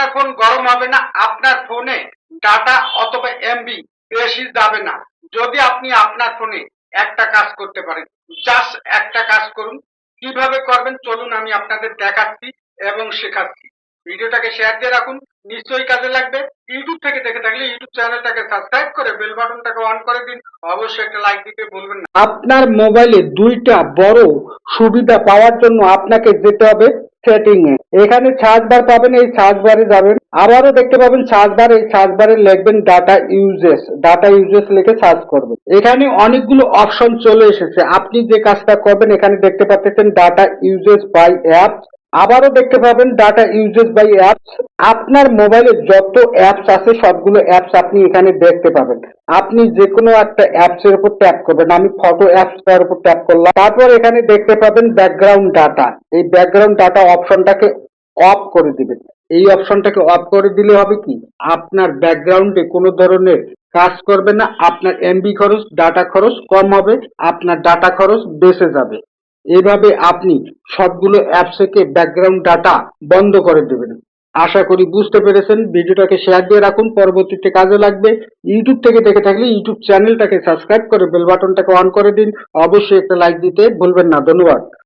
আপনার ফোন গরম হবে না, আপনার ফোনে ডাটা অথবা এমবি বেশি যাবে না। যদি আপনি আপনার ফোনে একটা কাজ করতে পারেন জাস্ট একটা কাজ করুন। কীভাবে করবেন? চলুন আমি আপনাদের দেখাচ্ছি এবং শেখাচ্ছি। ভিডিওটাকে শেয়ার দিয়ে রাখুন, নিশ্চয়ই কাজে লাগবে। ইউটিউব থেকে দেখে থাকলে ইউটিউব চ্যানেলটাকে সাবস্ক্রাইব করে বেল বাটনটাকে অন করে দিন। অবশ্যই একটা লাইক দিতে ভুলবেন না। আপনার মোবাইলে দুইটা বড় সুবিধা পাওয়ার জন্য আপনাকে যেতে হবে। সেটিং এ। এখানে সার্চ বার পাবেন, এই সার্চ বারে যাবেন। আবারও দেখতে পাবেন সার্চ বার এই সার্চ বারে লিখবেন ডাটা ইউজেস ডাটা ইউজেস লিখে সার্চ করবেন। এখানে অনেকগুলো অপশন চলে এসেছে। আপনি যে কাজটা করবেন, এখানে দেখতে পাচ্ছেন ডাটা ইউজেস বাই অ্যাপস আবারও দেখতে পাবেন ডাটা ইউজেস বাই অ্যাপস আপনার মোবাইলে যত অ্যাপস আছে, সবগুলো অ্যাপস আপনি এখানে দেখতে পাবেন। আপনি যে কোনো একটা অ্যাপস এর উপর ট্যাপ করবেন। আমি ফটো অ্যাপসটার উপর ট্যাপ করলাম। তারপর এখানে দেখতে পাবেন ব্যাকগ্রাউন্ড ডাটা এই ব্যাকগ্রাউন্ড ডাটা অপশনটাকে অফ করে দিবেন। এই অপশনটাকে অফ করে দিলে হবে কি? আপনার ব্যাকগ্রাউন্ডে কোনো ধরনের কাজ করবে না। আপনার এমবি খরচ ডাটা খরচ কম হবে। আপনার ডাটা খরচ বেঁচে যাবে। এভাবে আপনি সবগুলো অ্যাপস থেকে ব্যাকগ্রাউন্ড ডাটা বন্ধ করে দেবেন। আশা করি বুঝতে পেরেছেন। ভিডিওটাকে শেয়ার দিয়ে রাখুন। পরবর্তীতে কাজে লাগবে। ইউটিউব থেকে দেখে থাকলে ইউটিউব চ্যানেলটাকে সাবস্ক্রাইব করে বেল বাটনটাকে অন করে দিন। অবশ্যই একটা লাইক দিতে ভুলবেন না। ধন্যবাদ।